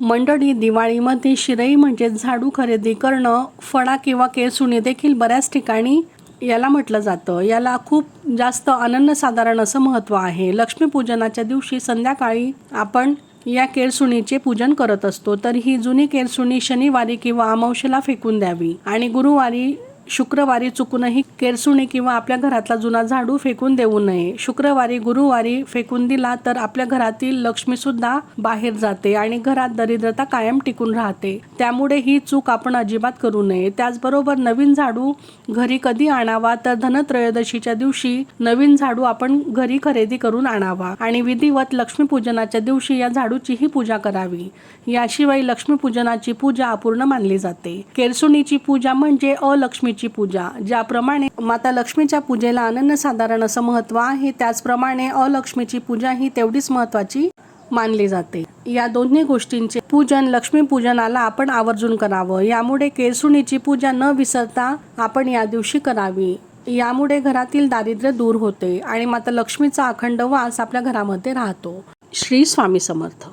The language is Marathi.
मंडळी दिवाळीमध्ये शिरई म्हणजे झाडू खरेदी करणं फळा किंवा केसुणी देखील बऱ्याच ठिकाणी याला म्हटलं जातं. याला खूप जास्त अनन्यसाधारण असं महत्त्व आहे. लक्ष्मीपूजनाच्या दिवशी संध्याकाळी आपण या केळसुणीचे पूजन करत असतो. तर ही जुनी केरसुणी शनिवारी किंवा अमावशेला फेकून द्यावी आणि गुरुवारी शुक्रवारी चुकूनही केरसुणी किंवा आपल्या घरातला जुना झाडू फेकून देऊ नये. शुक्रवारी गुरुवारी फेकून दिला तर आपल्या घरातील लक्ष्मी सुद्धा बाहेर जाते आणि घरात दरिद्रता कायम टिकून राहते. त्यामुळे ही चूक आपण अजिबात करू नये. त्याचबरोबर नवीन झाडू घरी कधी आणावा तर धनत्रयोदशीच्या दिवशी नवीन झाडू आपण घरी खरेदी करून आणावा आणि विधिवत लक्ष्मीपूजनाच्या दिवशी या झाडूचीही पूजा करावी. याशिवाय लक्ष्मीपूजनाची पूजा अपूर्ण मानली जाते. केरसुणीची पूजा म्हणजे अलक्ष्मीची पूजा ज्याप्रमाणे माता लक्ष्मीच्या पूजेला अनन्यसाधारण असं महत्त्व आहे त्याचप्रमाणे अलक्ष्मीची पूजा ही तेवढीच महत्त्वाची मानली जाते. या दोन्ही गोष्टींचे पूजन लक्ष्मी पूजनाला आपण आवर्जून करावं. यामुळे केरसुणीची पूजा न विसरता आपण या दिवशी करावी. यामुळे घरातील दारिद्र्य दूर होते आणि माता लक्ष्मीचा अखंड वास आपल्या घरामध्ये राहतो. श्री स्वामी समर्थ.